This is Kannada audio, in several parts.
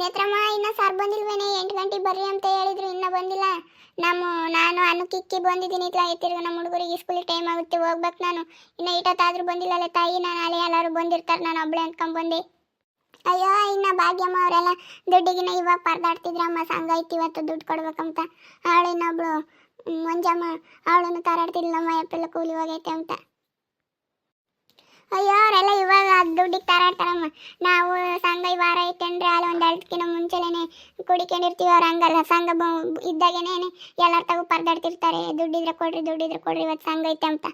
ನೇತ್ರಮ್ಮ, ಇನ್ನ ಸರ್ ಬಂದಿಲ್ವೇನೆ? ಎಂಟು ಗಂಟೆಗೆ ಬರ್ರಿ ಅಂತ ಹೇಳಿದ್ರು, ಇನ್ನ ಬಂದಿಲ್ಲ. ನಮ್ಮ, ನಾನು ಅನುಕಿಕ್ಕಿ ಬಂದಿದ್ದೀನಿ ತಿರ್ಗ ನಮ್ಮ ಹುಡುಗರಿಗೆ ಸ್ಕೂಲಿಗೆ ಟೈಮ್ ಆಗುತ್ತೆ, ಹೋಗ್ಬೇಕು ನಾನು. ಇನ್ನ ಇಟ್ಟತ್ತಾದ್ರೂ ಬಂದಿಲ್ಲಲ್ಲ ತಾಯಿ, ನಾನು ನಾಳೆ ಎಲ್ಲರೂ ಬಂದಿರ್ತಾರೆ, ನಾನು ಒಬ್ಳೆ ಅಂದ್ಕೊಂಡ್ ಬಂದೆ ಅಯ್ಯೋ, ಇನ್ನ ಭಾಗ್ಯಮ್ಮ ಅವರೆಲ್ಲ ದುಡ್ಡಿಗಿನ ಇವಾಗ ಪರದಾಡ್ತಿದ್ರಮ್ಮ ಐತಿ, ಇವತ್ತು ದುಡ್ಡು ಕೊಡ್ಬೇಕಂತ. ಅವಳು ಇನ್ನೊಬ್ಳು ಮಂಜಮ್ಮ ಅವಳನ್ನು ತಾರಾಡ್ತಿದ್ಲಮ್ಮ ಎಪ್ಪೆಲ್ಲ ಕೂಲಿ ಹೋಗೈತೆ ಅಂತ. ಅಯ್ಯೋ ದುಡ್ಡಿಗೆ ತಾರಾಡ್ತಾರಮ್ಮ. ನಾವು ಸಂಘ ಈ ವಾರ ಐತೆ ಅಂದ್ರೆ ಅಲ್ಲಿ ಒಂದು ಎರಡಕ್ಕಿಂತ ಮುಂಚೆನೇ ಕುಡಿಕೊಂಡಿರ್ತೀವಿ ಅವ್ರು ಹಂಗಲ್ಲ. ಸಂಘ ಇದ್ದಾಗೇನೆ ಎಲ್ಲರ ತಗೋ ಪರದಾಡ್ತಿರ್ತಾರೆ. ದುಡ್ಡಿದ್ರೆ ಕೊಡ್ರಿ ದುಡ್ಡಿದ್ರೆ ಕೊಡ್ರಿ ಇವತ್ತು ಸಂಘ ಐತೆ ಅಂತ.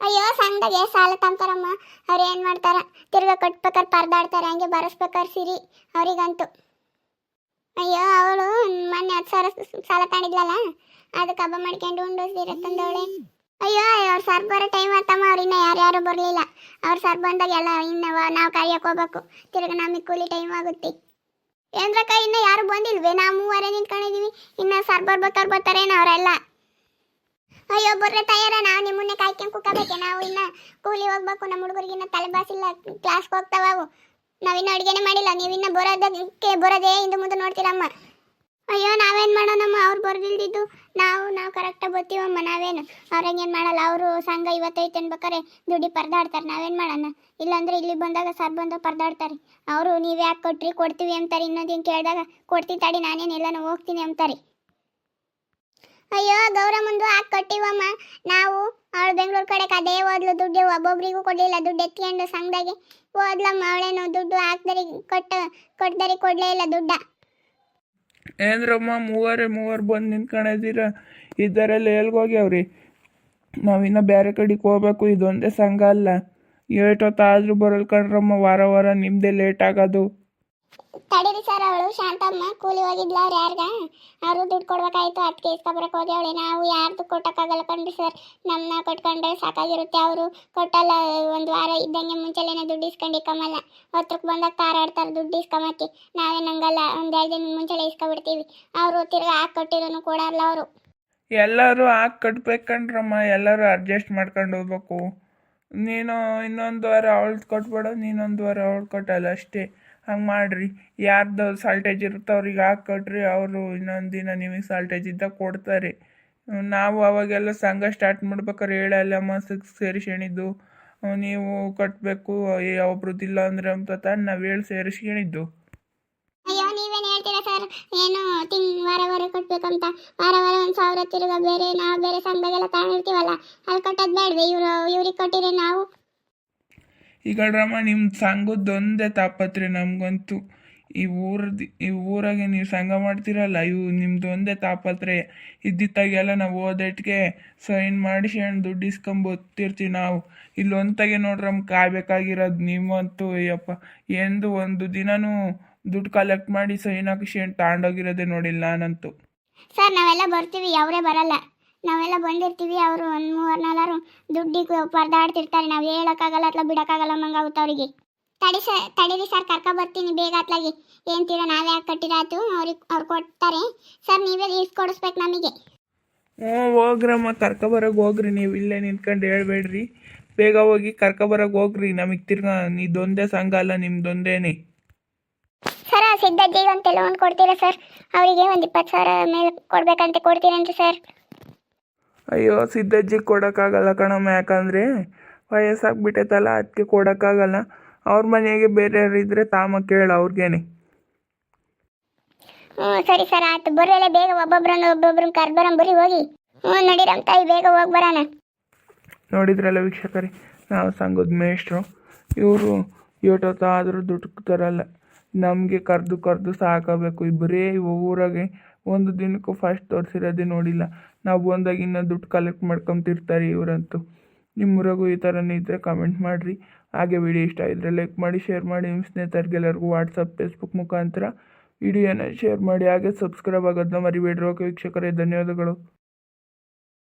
ಅಯ್ಯೋ, ಸಂಘದಾಗೆ ಸಾಲ ತಂತಾರಮ್ಮ ಅವ್ರು ಏನು ಮಾಡ್ತಾರ? ತಿರ್ಗ ಕಟ್ಬೇಕಾದ್ರೆ ಪರದಾಡ್ತಾರೆ. ಹಂಗೆ ಬರೆಸ್ಬೇಕಾರೆ ಸಿರಿ ಅವರಿಗಂತೂ. ಅಯ್ಯೋ, ಅವಳು ಮೊನ್ನೆ ಹತ್ತು ಸಾವಿರ ಸಾಲ ತಾಂಡಿದ್ಲಲ್ಲ? ಅದಕ್ಕೆ ಹಬ್ಬ ಮಾಡ್ಕೊಂಡು ಉಂಡು ಸೀರೆ ತಂದವಳೆ. ಅಯ್ಯೋ ಅವ್ರ ಸರ್ ಬರೋ ಟೈಮ್ ಆತಮ್ಮ, ಅವ್ರು ಇನ್ನ ಯಾರ್ಯಾರು ಬರಲಿಲ್ಲ. ಅವ್ರ ಸರ್ ಬಂದಾಗ ಎಲ್ಲ ನಾವು ಕಾಯಕ್ಕೆ ಹೋಗ್ಬೇಕು. ತಿರ್ಗ ನಮಗೆ ಕೂಲಿ ಟೈಮ್ ಆಗುತ್ತೆ. ಏನ್ರಕ್ಕ ಇನ್ನ ಯಾರು ಬಂದಿಲ್ವೇ? ನಾವು ಮೂವರೆ ನಿಂತ್ಕೊಂಡಿದ್ದೀವಿ ಇನ್ನು ಸರ್ ಬರ್ಬೇಕಾದ್ರೆ ಬರ್ತಾರೇನು ಅವರೆಲ್ಲ. ಅಯ್ಯೋ, ಬರ್ರೆ ತಯಾರ, ನಾವು ನಿಮ್ಮನ್ನೇ ಕಾಯ್ಕೊಂಡು ಕುಕ್ಕಬೇಕೆ? ನಾವು ಇನ್ನ ಕೂಲಿ ಹೋಗ್ಬೇಕು. ನಮ್ಮ ಹುಡುಗರಿಗೆ ಇನ್ನ ತಲೆ ಬಾಸಿಲ್ಲ ಕ್ಲಾಸ್ಗೆ ಹೋಗ್ತಾವ ನಾವಿನ್ನ ಅಡುಗೆನೇ ಮಾಡಿಲ್ಲ. ನೀವಿನ್ನ ಬರೋದಕ್ಕೆ ಬರೋದೇ ಹಿಂದೆ ಮುಂದೆ ನೋಡ್ತೀರಮ್ಮ. ಅಯ್ಯೋ ಬರ್ದಿಲ್ದಿದ್ದು ನಾವು ನಾವು ಕರೆಕ್ಟಾಗಿ ಬರ್ತೀವಮ್ಮ ನಾವೇನು ಅವ್ರಂಗೇನು ಮಾಡಲ್ಲ? ಅವರು ಸಂಘ ಇವತ್ತೈತೆ ಅನ್ಬೇಕಾರೆ ದುಡ್ಡಿ ಪರದಾಡ್ತಾರೆ. ನಾವೇನು ಮಾಡೋಣ? ಇಲ್ಲಾಂದ್ರೆ ಇಲ್ಲಿ ಬಂದಾಗ ಸರ್ ಬಂದು ಪರದಾಡ್ತಾರೆ. ಅವರು ನೀವು ಯಾಕೆ ಕೊಟ್ರಿ? ಕೊಡ್ತೀವಿ ಅಂತಾರೆ. ಇನ್ನೊಂದೇನು ಕೇಳಿದಾಗ ಕೊಡ್ತೀನಿ ತಡಿ, ನಾನೇನು ಎಲ್ಲಾನು ಹೋಗ್ತೀನಿ ಅಂತಾರೆ. ಅಯ್ಯೋ, ಗೌರಮ್ಮಂದು ಹಾಕಿ ಕೊಟ್ಟಿವಮ್ಮ. ನಾವು ಅವಳು ಬೆಂಗಳೂರು ಕಡೆ ಅದೇ ಓದ್ಲು ದುಡ್ಡು, ಒಬ್ಬೊಬ್ರಿಗೂ ಕೊಡಲಿಲ್ಲ. ದುಡ್ಡು ಎತ್ಕೊಂಡು ಸಂಘದಾಗೆ ಓದ್ಲಮ್ಮ ಅವಳೇನು ದುಡ್ಡು ಹಾಕ್ದರಿ, ಕೊಟ್ಟ ಕೊಡ್ದರಿ ಕೊಡಲೇ ಇಲ್ಲ ದುಡ್ಡ. ಏನ್ರಮ್ಮ ಮೂವರೇ, ಮೂವರು ಬಂದು ನಿಂತ್ಕೊಂಡಿದ್ದೀರ ಇದರಲ್ಲಿ ಎಲ್ಗೋಗ್ಯಾವ್ರಿ ನಾವಿನ್ನ ಬೇರೆ ಕಡೆಗೆ ಹೋಗ್ಬೇಕು, ಇದೊಂದೇ ಸಂಘ ಅಲ್ಲ. ಏಟೊತ್ತಾದ್ರೂ ಬರಲ್ ಕಣ್ರಮ್ಮ ವಾರ ವಾರ ನಿಮ್ಮದೇ ಲೇಟ್ ಆಗೋದು. ತಡೀರಿ ಸರ್, ಅವಳು ಶಾಂತಮ್ಮ, ಕೂಲಿ ಹೋಗಿದ್ಲ ಅವ್ರು ಯಾರ್ಗ? ಅವರು ದುಡ್ಡು ಕೊಡ್ಬೇಕಾಯ್ತು ಅದಕ್ಕೆ ಇಸ್ಕೊಬರಕ್ಕೆ ಹೋದೆ ಅವಳೆ. ನಾವು ಯಾರ್ದು ಕೊಟ್ಟಕ್ಕಾಗಲ್ಲ ಕಣ್ರಿ ಸರ್. ನಮ್ಮನ್ನ ಕೊಟ್ಕೊಂಡ್ರೆ ಸಾಕಾಗಿರುತ್ತೆ. ಅವರು ಕೊಟ್ಟಲ್ಲ, ಒಂದು ವಾರ ಇದ್ದಂಗೆ ಮುಂಚೆಲೇನೆ ದುಡ್ಡು ಇಸ್ಕೊಂಡು ಇಕ್ಕಮಲ್ಲ ಹತ್ರಕ್ಕೆ ಬಂದಾಗ ತಾರಾಡ್ತಾರೆ ದುಡ್ಡು ಇಸ್ಕೊಂಬಕ್ಕೆ ನಾವೇ ನಂಗಲ್ಲ, ಒಂದು ಎರಡು ದಿನ ಮುಂಚೆಲೆ ಇಸ್ಕೊಬಿಡ್ತೀವಿ. ಅವರು ತಿರ್ಗಿ ಹಾಕಿ ಕೊಟ್ಟಿರೋನು ಕೊಡಲ್ಲ ಅವರು. ಎಲ್ಲರೂ ಹಾಕಿ ಕಟ್ಬೇಕಂಡ್ರಮ್ಮ ಎಲ್ಲರೂ ಅಡ್ಜಸ್ಟ್ ಮಾಡ್ಕೊಂಡು ಹೋಗ್ಬೇಕು. ನೀನು ಇನ್ನೊಂದು ವಾರ ಅವಳು ಕೊಟ್ಬೇಡ, ನೀನೊಂದು ವಾರ ಅವಳು ಕೊಟ್ಟಲ್ಲ, ಅಷ್ಟೇ. ಹಂಗೆ ಮಾಡಿರಿ. ಯಾರ್ದು ಸಾಲ್ಟೇಜ್ ಇರುತ್ತೆ ಅವ್ರಿಗೆ ಹಾಕಿ ಕೊಟ್ರಿ ಅವರು ಇನ್ನೊಂದು ದಿನ ನಿಮಗೆ ಸಾಲ್ಟೇಜ್ ಇದ್ದಾಗ ಕೊಡ್ತಾರೆ. ನಾವು ಅವಾಗೆಲ್ಲ ಸಂಘ ಸ್ಟಾರ್ಟ್ ಮಾಡ್ಬೇಕಾದ್ರೆ ಹೇಳಲ್ಲ ಮಾಸಕ್ಕೆ ಸೇರಿಸ್ಕೊಂಡಿದ್ದು ನೀವು ಕಟ್ಟಬೇಕು ಒಬ್ರದ್ದಿಲ್ಲ ಅಂದ್ರೆ ಅಂತ ತಾನು ನಾವು ಹೇಳಿ ಸೇರಿಸ್ಕೊಂಡಿದ್ದು ಅಯ್ಯೋ, ನೀವೇನು ಹೇಳ್ತೀರಾ ಸರ್ ಏನು ತಿಂಗ್, ವಾರ ವಾರ ಕೊಟ್ಬೇಕಂತ? ವಾರ ವಾರ ಒಂದು ಸಾವಿರ ತಿರುಗ ಬೇರೆ, ನಾವು ಬೇರೆ ಸಂಘಗೆಲ್ಲ ತಗೊಂಡಿರ್ತೀವಲ್ಲ ಅಲ್ಲಿ ಕಟ್ಟೋದು ಬೇಡವೆ? ಇವರು, ಇವ್ರಿಗೆ ಕೊಟ್ಟಿರಿ ನಾವು ಈಗ ರಮ್ಮ ನಿಮ್ಮ ಸಂಘದ್ದೊಂದೇ ತಾಪತ್ರೆ ನಮಗಂತೂ. ಈ ಊರದ್ದು ಈ ಊರಾಗೆ ನೀವು ಸಂಘ ಮಾಡ್ತೀರಲ್ಲ, ಇವು ನಿಮ್ದೊಂದೇ ತಾಪತ್ರೆ. ಇದ್ದಿತ್ತಾಗೆಲ್ಲ ನಾವು ಓದೇಟ್ಗೆ ಸೈನ್ ಮಾಡಿಸ್ಕೊಂಡು ದುಡ್ಡು ಇಸ್ಕೊಂಬತ್ತಿರ್ತೀವಿ ನಾವು. ಇಲ್ಲೊಂತಾಗೆ ನೋಡ್ರಮ್ಮ ಕಾಯ್ಬೇಕಾಗಿರೋದು ನೀವಂತೂ ಅಯ್ಯಪ್ಪ. ಎಂದು ಒಂದು ದಿನನೂ ದುಡ್ಡು ಕಲೆಕ್ಟ್ ಮಾಡಿ ಸೈನ್ ಹಾಕಿಸ್ಕೊಂಡು ತಗೊಂಡೋಗಿರೋದೇ ನೋಡಿಲ್ಲ ನಾನಂತೂ. ಸರ್, ನಾವೆಲ್ಲ ಬರ್ತೀವಿ, ಅವರೇ ಬರಲ್ಲ. ನಾವೆಲ್ಲ ಬಂದಿರ್ತೀವಿ ಅವರು ಒಂದು ಮೂವರು ನಾಲ್ವರು ದುಡ್ಡಿಗೆ ಪರದಾಡ್ತಿರ್ತಾರೆ. ನಾವು ಹೇಳೋಕ್ಕಾಗಲ್ಲ ಅಥವಾ ಬಿಡೋಕ್ಕಾಗಲ್ಲ ಮಂಗಾಗುತ್ತೆ ಅವರಿಗೆ. ತಡಿ ಸರ್ ತಡೀರಿ ಸರ್ ಕರ್ಕೊ ಬರ್ತೀನಿ ಬೇಗ ಅತ್ಲಾಗಿ. ಏನ್ತೀರ ನಾವೇ ಯಾಕೆ ಕಟ್ಟಿರಾತು ಅವ್ರಿಗೆ ಅವ್ರು ಕೊಡ್ತಾರೆ. ಸರ್ ನೀವೇ ಇಸ್ಕೊಡಿಸ್ಬೇಕು ನಮಗೆ. ಹ್ಞೂ ಹೋಗ್ರಮ್ಮ ಕರ್ಕೊಬರಕ್ಕೆ ಹೋಗ್ರಿ. ನೀವು ಇಲ್ಲೇ ನಿಂತ್ಕೊಂಡು ಹೇಳ್ಬೇಡ್ರಿ. ಬೇಗ ಹೋಗಿ ಕರ್ಕೊಬರಕ್ಕೆ ಹೋಗ್ರಿ. ನಮಗೆ ತಿರ್ಗಾ ಇದೊಂದೇ ಸಂಘ ಅಲ್ಲ ನಿಮ್ದೊಂದೇನೆ ಸರ್ ಸಿದ್ದಜ್ಜಿಗೆ ಅಂತ ಲೋನ್ ಕೊಡ್ತೀರಾ ಸರ್? ಅವರಿಗೆ ಒಂದು ಇಪ್ಪತ್ತು ಸಾವಿರ ಮೇಲೆ ಕೊಡ್ಬೇಕಂತ ಕೊಡ್ತೀರಂತೆ ಸರ್. ಅಯ್ಯೋ ಸಿದ್ದಜ್ಜಿಗೆ ಕೊಡೋಕ್ಕಾಗಲ್ಲ ಕಣಮ್ಮ ಯಾಕಂದರೆ ವಯಸ್ಸಾಗ್ಬಿಟ್ಟೈತಲ್ಲ ಅದಕ್ಕೆ ಕೊಡೋಕ್ಕಾಗಲ್ಲ. ಅವ್ರ ಮನೆಗೆ ಬೇರೆಯವ್ರು ಇದ್ದರೆ ತಾಮ ಕೇಳು ಅವ್ರಿಗೇನೆ. ಹ್ಞೂ ಸರಿ ಸರ್ ಆಯ್ತು. ಬರ್ರಲ್ಲ ಬೇಗ ಒಬ್ಬೊಬ್ರನ್ನ ಒಬ್ಬೊಬ್ರನ್ನ ಕರ್ಬರಂ ಬರೀ ಹೋಗಿ. ಹ್ಞೂ ನಡೀರಮ್ಮ ತಾಯಿ ಬೇಗ ಹೋಗಿ ಬರೋಣ. ನೋಡಿದ್ರಲ್ಲ ವೀಕ್ಷಕರೇ ನಾವು ಸಂಘದ ಮೇಷ್ಟ್ರು. ಇವರು ಏಟೊತ್ತಾದರೂ ದುಡ್ಡು ತರಲ್ಲ. ನಮಗೆ ಕರೆದು ಕರೆದು ಸಾಕಬೇಕು. ಇಬ್ಬರೇ ಬರೀ ಊರಾಗೆ ಒಂದು ದಿನಕ್ಕೂ ಫಸ್ಟ್ ತೋರಿಸಿರೋದೇ ನೋಡಿಲ್ಲ. ನಾವು ಬಂದಾಗ ಇನ್ನೂ ದುಡ್ಡು ಕಲೆಕ್ಟ್ ಮಾಡ್ಕೊಂತಿರ್ತಾರೆ ಇವರಂತೂ. ನಿಮ್ಮೂರಾಗೂ ಈ ಥರನೇ ಇದ್ದರೆ ಕಮೆಂಟ್ ಮಾಡಿರಿ. ಹಾಗೆ ವಿಡಿಯೋ ಇಷ್ಟ ಇದ್ದರೆ ಲೈಕ್ ಮಾಡಿ ಶೇರ್ ಮಾಡಿ. ನಿಮ್ಮ ಸ್ನೇಹಿತರಿಗೆಲ್ಲರಿಗೂ ವಾಟ್ಸಪ್ ಫೇಸ್ಬುಕ್ ಮುಖಾಂತರ ವಿಡಿಯೋನ ಶೇರ್ ಮಾಡಿ. ಹಾಗೆ ಸಬ್ಸ್ಕ್ರೈಬ್ ಆಗೋದನ್ನ ಮರಿಬೇಡ್ರಿ ಓಕೆ ವೀಕ್ಷಕರೇ. ಧನ್ಯವಾದಗಳು.